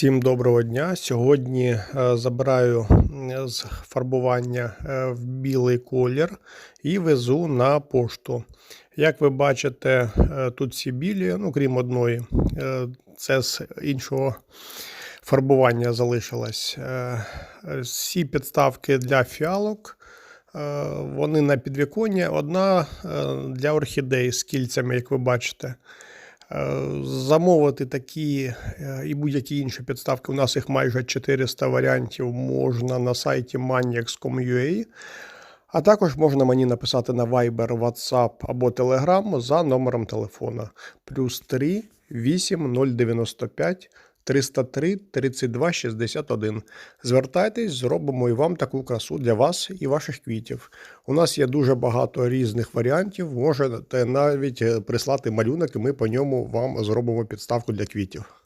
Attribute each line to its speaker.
Speaker 1: Всім доброго дня. Сьогодні е, забираю з фарбування е, в білий колір і везу на пошту. Як ви бачите, е, тут всі білі, ну крім одної, це з іншого фарбування залишилось. Всі підставки для фіалок. Вони на підвіконні. Одна для орхідей з кільцями, як ви бачите. Е, Замовити такі е, і будь-які інші підставки. У нас їх майже 400 варіантів можна на сайті maniacs.com.ua. А також можна мені написати на Viber, WhatsApp або Telegram за номером телефона плюс 3 8 095 303 32 61. Звертайтесь, зробимо і вам таку красу для вас і ваших квітів. У нас є дуже багато різних варіантів. Можете навіть е, прислати малюнок, і ми по ньому вам зробимо підставку для квітів.